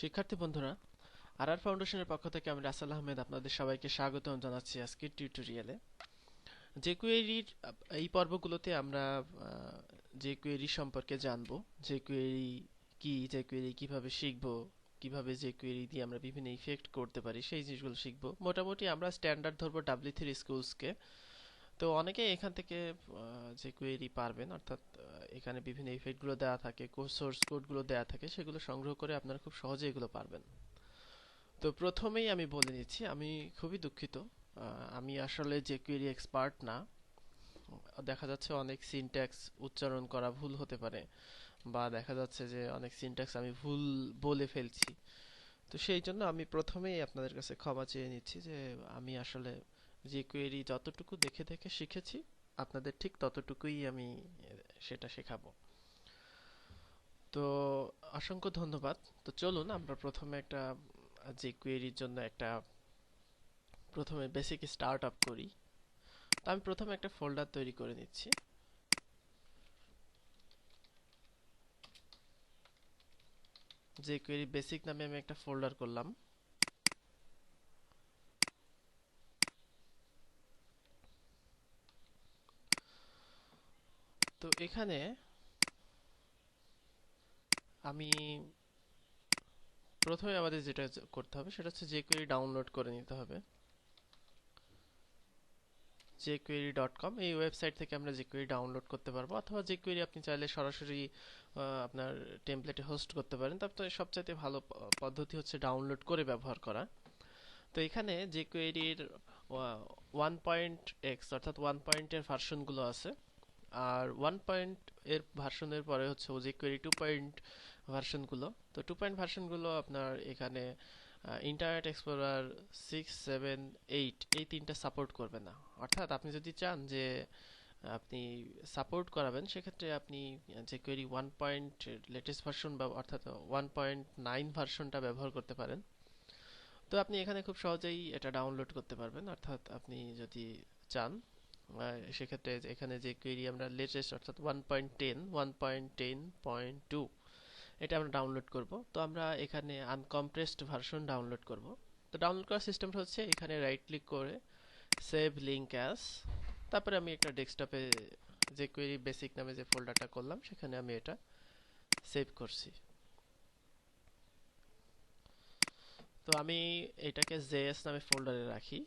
শিক্ষার্থী বন্ধুরা আর আর ফাউন্ডেশনের পক্ষ থেকে আমি রাসেল আহমেদ আপনাদের সবাইকে স্বাগতম জানাচ্ছি আজকের টিউটোরিয়ালে। যে কোয়েরির এই পর্বগুলোতে আমরা যে কোয়েরি সম্পর্কে জানব, যে কোয়েরি কি, যে কোয়েরি কীভাবে শিখব, কীভাবে যে কোয়েরি দিয়ে আমরা বিভিন্ন ইফেক্ট করতে পারি, সেই জিনিসগুলো শিখব। মোটামুটি আমরা স্ট্যান্ডার্ড ধরবো ডাব্লিউ থ্রি স্কুলসকে তো অনেকে এখান থেকে যে কোয়েরি পারবেন, অর্থাৎ এখানে বিভিন্ন ইফেক্টগুলো দেওয়া থাকে সোর্স কোডগুলো দেওয়া থাকে, সেগুলো সংগ্রহ করে আপনারা খুব সহজে এগুলো পারবেন। তো প্রথমেই আমি বলে নিচ্ছি, আমি খুবই দুঃখিত আমি আসলে যে কোয়েরি এক্সপার্ট না, দেখা যাচ্ছে অনেক সিনট্যাক্স উচ্চারণ করা ভুল হতে পারে, বা দেখা যাচ্ছে যে অনেক সিনট্যাক্স আমি ভুল বলে ফেলছি। তো সেই জন্য আমি প্রথমেই আপনাদের কাছে ক্ষমা চেয়ে নিচ্ছি যে আমি আসলে যে কোয়েরি যতটুকু দেখে দেখে শিখেছি, আপনাদের ঠিক ততটুকুই আমি, সেটা শেখাবো। তো অসংখ্য ধন্যবাদ। তো চলুন, আমরা প্রথমে একটা, যে কোয়েরির জন্য একটা, প্রথমে বেসিক স্টার্ট আপ করি। তো আমি প্রথমে একটা ফোল্ডার তৈরি করে নিচ্ছি। যে কোয়েরি বেসিক নামে আমি একটা ফোল্ডার করলাম। তো এখানে আমি প্রথমে আমাদের যেটা করতে হবে সেটা হচ্ছে jQuery ডাউনলোড করে নিতে হবে। jQuery ডট কম এই ওয়েবসাইট থেকে আমরা jQuery ডাউনলোড করতে পারব, অথবা jQuery আপনি চাইলে সরাসরি আপনার টেমপ্লেটে হোস্ট করতে পারেন। তারপরে সবচাইতে ভালো পদ্ধতি হচ্ছে ডাউনলোড করে ব্যবহার করা। তো এখানে jQueryর ওয়ান পয়েন্ট এক্স অর্থাৎ ওয়ান পয়েন্টের ভার্সনগুলো আছে। আর ওয়ান পয়েন্ট এর ভার্সনের পরে হচ্ছে ওজি কোয়েরি টু পয়েন্ট ভার্সনগুলো। তো টু পয়েন্ট ভার্সনগুলো আপনার এখানে Internet Explorer six seven eight এই তিনটা সাপোর্ট করবে না। অর্থাৎ আপনি যদি চান যে, আপনি সাপোর্ট করাবেন, সেক্ষেত্রে আপনি যে query one point latest version বা অর্থাৎ ওয়ান পয়েন্ট নাইন ভার্সনটা ব্যবহার করতে পারেন। তো আপনি এখানে খুব সহজেই এটা ডাউনলোড করতে পারবেন। অর্থাৎ আপনি যদি চান সেক্ষেত্রে এখানে যে কোয়েরি আমরা লেটেস্ট, অর্থাৎ one point ten one point ten point two এটা আমরা ডাউনলোড করব। তো আমরা এখানে আনকম্প্রেসড ভার্সন ডাউনলোড করব। তো ডাউনলোড করার সিস্টেমটা হচ্ছে এখানে রাইট ক্লিক করে সেভ লিঙ্ক অ্যাস তারপরে আমি একটা ডেস্কটপে যে কোয়েরি বেসিক নামে যে ফোল্ডারটা করলাম, সেখানে আমি এটা সেভ করছি। তো আমি এটাকে জেএস নামে ফোল্ডারে রাখি।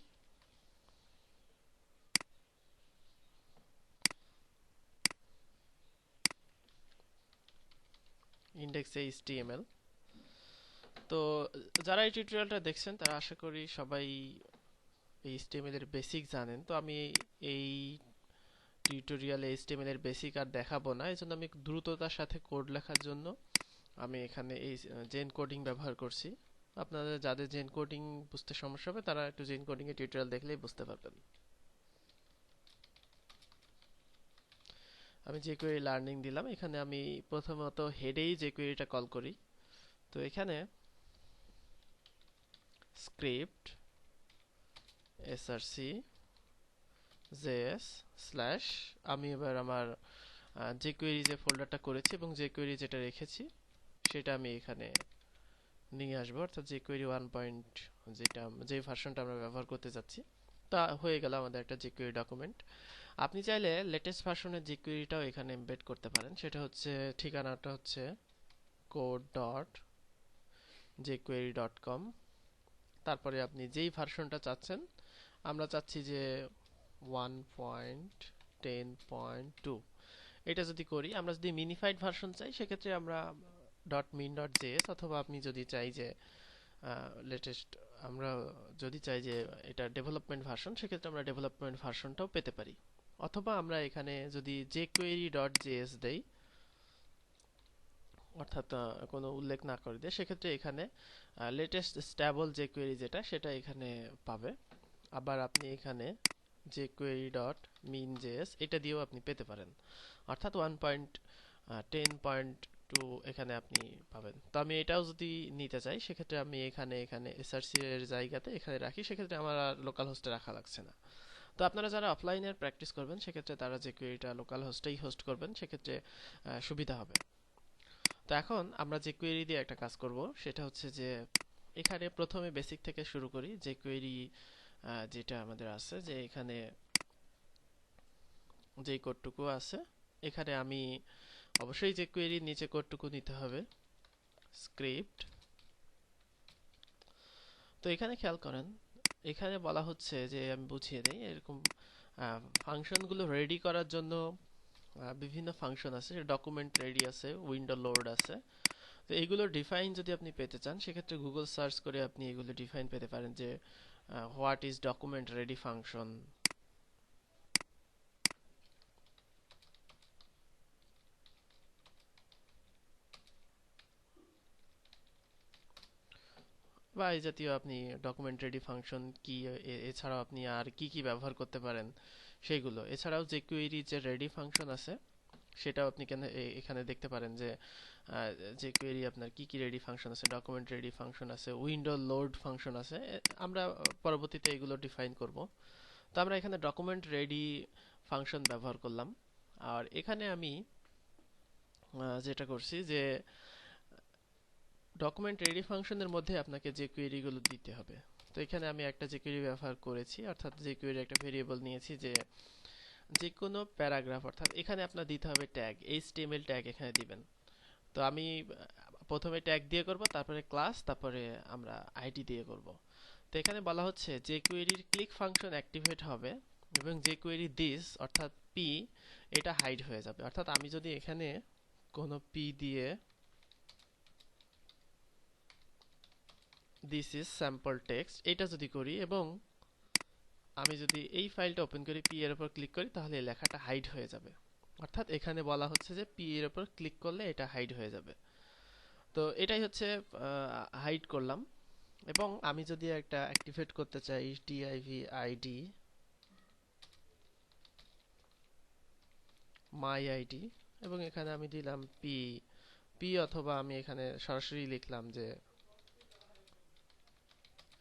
ইন্ডেক্স এইচটিএমএল তো, যারা এই টিউটোরিয়ালটা দেখছেন, তারা আশা করি সবাই এইচটিএমএল এর বেসিক জানেন। তো আমি এই টিউটোরিয়ালে এইচটিএমএল এর বেসিক আর দেখাবো না। এজন্য আমি দ্রুততার সাথে কোড লেখার জন্য আমি এখানে এই জেন কোডিং ব্যবহার করছি। আপনাদের, যাদের জেন কোডিং বুঝতে সমস্যা হবে, তারা একটু জেন কোডিং এর টিউটোরিয়াল দেখলেই বুঝতে পারবেন। আমি যে কোয়েরি লার্নিং দিলাম, এখানে আমি প্রথমত হেডেই যে কোয়েরিটা কল করি। তো এখানে স্ক্রিপ্ট এসআরসি জেএস স্ল্যাশ আমি এবার আমার যে কোয়েরি যে ফোল্ডারটা করেছি এবং যে কোয়েরি যেটা রেখেছি, সেটা আমি এখানে নিয়ে আসব। অর্থাৎ যে কোয়েরি ওয়ান পয়েন্ট যেটা, যে ভার্সনটা আমরা ব্যবহার করতে যাচ্ছি, তা হয়ে গেল আমাদের একটা যে কোয়েরি ডকুমেন্ট আপনি চাইলে লেটেস্ট ভার্সনের জিকুইরিটাও এখানে এমবেড করতে পারেন। সেটা হচ্ছে, ঠিকানাটা হচ্ছে code dot jQuery dot com তারপরে আপনি যেই ভার্সনটা চাচ্ছেন, আমরা চাচ্ছি যে one point ten point two এটা যদি করি, আমরা যদি মিনিফাইড ভার্সন চাই, সেক্ষেত্রে আমরা ডট মিন ডট জেএস অথবা আপনি যদি চাই যে লেটেস্ট আমরা যদি চাই যে এটা ডেভেলপমেন্ট ভার্সন সেক্ষেত্রে আমরা ডেভেলপমেন্ট ভার্সনটাও পেতে পারি। অথবা আমরা এখানে যদি jQuery ডট জেএস দেই, অর্থাৎ কোনো উল্লেখ না করে দেয়, সেক্ষেত্রে এখানে লেটেস্ট স্ট্যাবল jQuery যেটা, সেটা এখানে পাবে। আবার আপনি এখানে jQuery ডট মিন জেএস এটা দিয়েও আপনি পেতে পারেন। অর্থাৎ one point ten point two এখানে আপনি পাবেন। তো আমি এটাও যদি নিতে চাই, সেক্ষেত্রে আমি এখানে এখানে এসআরসি এর জায়গাতে এখানে রাখি। সেক্ষেত্রে আমার আর লোকাল হোস্টে রাখা লাগছে না। তো আপনারা যারা অফলাইনের প্র্যাকটিস করবেন, সেক্ষেত্রে তারা যে কোয়েরিটা লোকাল হোস্টেই হোস্ট করবেন, সেক্ষেত্রে সুবিধা হবে। তো এখন আমরা যে কোয়েরি দিয়ে একটা কাজ করব, সেটা হচ্ছে যে এখানে প্রথমে বেসিক থেকে শুরু করি, যে কোয়েরি যেটা আমাদের আছে, যে এখানে যে কোডটুকু আছে, এখানে আমি অবশ্যই যে কোয়েরির নিচে কোডটুকু নিতে হবে স্ক্রিপ্ট তো এখানে খেয়াল করেন এখানে বলা হচ্ছে যে, আমি বুঝিয়ে দিই, এরকম ফাংশনগুলো রেডি করার জন্য বিভিন্ন ফাংশন আছে ডকুমেন্ট রেডি আছে উইন্ডো লোড আছে। তো এগুলো ডিফাইন যদি আপনি পেতে চান, সেক্ষেত্রে গুগল সার্চ করে আপনি এগুলো ডিফাইন পেতে পারেন যে what is document ready function বা এই জাতীয় আপনি ডকুমেন্ট রেডি ফাংশন কি এছাড়াও আপনি আর কি কি ব্যবহার করতে পারেন সেইগুলো। এছাড়াও যে কুয়েরি যে রেডি ফাংশন আছে, সেটাও আপনি কেন এখানে দেখতে পারেন যে যে কোয়েরি আপনার কি কি রেডি ফাংশন আছে ডকুমেন্ট রেডি ফাংশন আছে উইন্ডো লোড ফাংশন আছে আমরা পরবর্তীতে এগুলো ডিফাইন করব। তো আমরা এখানে ডকুমেন্ট রেডি ফাংশন ব্যবহার করলাম। আর এখানে আমি যেটা করছি যে ডকুমেন্ট রেডি ফাংশনের মধ্যে আপনাকে যে কোয়েরিগুলো দিতে হবে। তো এখানে আমি একটা যে কোয়েরি ব্যবহার করেছি, অর্থাৎ যে কোয়েরি একটা ভেরিয়েবল নিয়েছি যে যে কোনো প্যারাগ্রাফ অর্থাৎ এখানে আপনার দিতে হবে ট্যাগ এইচটিএমএল ট্যাগ এখানে দিবেন। তো আমি প্রথমে ট্যাগ দিয়ে করব, তারপরে ক্লাস তারপরে আমরা আইডি দিয়ে করব। তো এখানে বলা হচ্ছে যে কোয়েরির ক্লিক ফাংশন অ্যাক্টিভেট হবে এবং যে কোয়েরি দিস অর্থাৎ পি এটা হাইড হয়ে যাবে। অর্থাৎ আমি যদি এখানে কোনো পি দিয়ে দিস ইজ স্যাম্পল টেক্সট এটা যদি করি এবং আমি যদি এই ফাইলটা ওপেন করি পি এর উপর ক্লিক করি, তাহলে লেখাটা হাইড হয়ে যাবে। অর্থাৎ এখানে বলা হচ্ছে যে পি এর উপর ক্লিক করলে এটা হাইড হয়ে যাবে। তো এটাই হচ্ছে হাইড করলাম। এবং আমি যদি একটা অ্যাক্টিভেট করতে চাই ডিআইভি আইডি মাই আইডি এবং এখানে আমি দিলাম পি পি অথবা আমি এখানে সরাসরি লিখলাম যে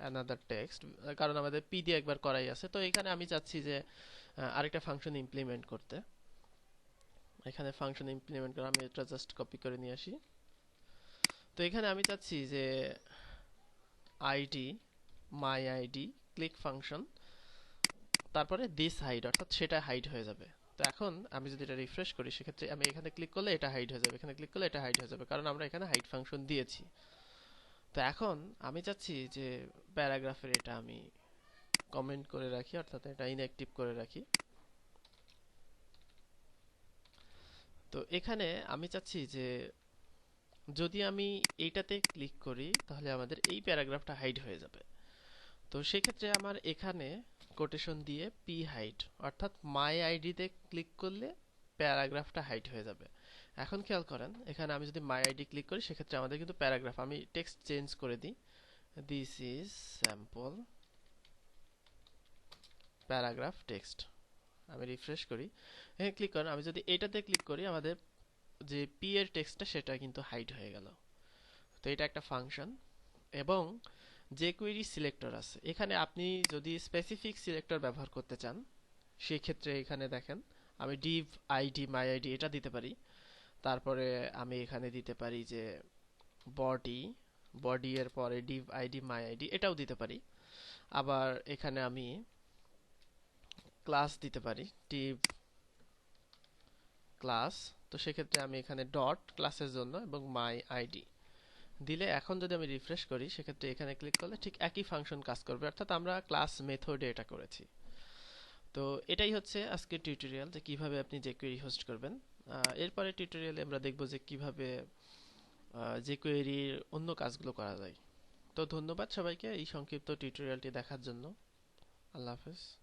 অ্যানাদার টেক্সট কারণ আমাদের পি দিয়ে একবার করাই আছে। তো এখানে আমি চাচ্ছি যে আরেকটা ফাংশন ইমপ্লিমেন্ট করতে। এখানে ফাংশন ইমপ্লিমেন্ট করে আমি এটা জাস্ট কপি করে নিয়ে আসি। তো এখানে আমি চাচ্ছি যে ID my ID click function তারপরে দিস হাইড অর্থাৎ সেটা হাইড হয়ে যাবে। তো এখন আমি যদি এটা রিফ্রেশ করি, সেক্ষেত্রে আমি এখানে ক্লিক করলে এটা হাইড হয়ে যাবে, এখানে ক্লিক করলে এটা হাইড হয়ে যাবে, কারণ আমরা এখানে হাইড ফাংশন দিয়েছি। তো এখন আমি চাচ্ছি যে প্যারাগ্রাফের এটা আমি কমেন্ট করে রাখি, অর্থাৎ এটা ইনঅ্যাক্টিভ করে রাখি। তো এখানে আমি চাচ্ছি যে যদি আমি এইটাতে ক্লিক করি, তাহলে আমাদের এই প্যারাগ্রাফটা হাইড হয়ে যাবে। তো সেক্ষেত্রে আমার এখানে কোটেশন দিয়ে পি হাইড অর্থাৎ মাই আইডিতে ক্লিক করলে প্যারাগ্রাফটা হাইড হয়ে যাবে। এখন খেয়াল করেন, এখানে আমি যদি মাই আইডি ক্লিক করি, সেক্ষেত্রে আমাদের কিন্তু প্যারাগ্রাফ, আমি টেক্সট চেঞ্জ করে দিই। This is sample paragraph text আমি রিফ্রেশ করি। এখানে ক্লিক করেন, আমি যদি এটাতে ক্লিক করি, আমাদের যে পি এর টেক্সটটা সেটা কিন্তু হাইড হয়ে গেল। তো এটা একটা ফাংশন এবং যে কুইরি সিলেক্টর আছে, এখানে আপনি যদি স্পেসিফিক সিলেক্টর ব্যবহার করতে চান সেই ক্ষেত্রে এখানে দেখেন আমি ডিভ আইডি মাই আইডি এটা দিতে পারি। তারপরে আমি এখানে দিতে পারি যে বডি বডি এর পরে ডিভ আইডি মাই আইডি এটাও দিতে পারি। আবার এখানে আমি ক্লাস দিতে পারি ডিভ ক্লাস তো সেক্ষেত্রে আমি এখানে ডট ক্লাসের জন্য এবং মাই আইডি দিলে এখন যদি আমি রিফ্রেশ করি, সেক্ষেত্রে এখানে ক্লিক করলে ঠিক একই ফাংশন কাজ করবে। অর্থাৎ আমরা ক্লাস মেথডে এটা করেছি। তো এটাই হচ্ছে আজকের টিউটোরিয়াল যে কীভাবে আপনি যে কোয়েরি হোস্ট করবেন। এরপরে টিউটোরিয়ালে আমরা দেখব যে কীভাবে যে কোয়েরির অন্য কাজগুলো করা যায়। তো ধন্যবাদ সবাইকে এই সংক্ষিপ্ত টিউটোরিয়ালটি দেখার জন্য। আল্লাহ হাফেজ।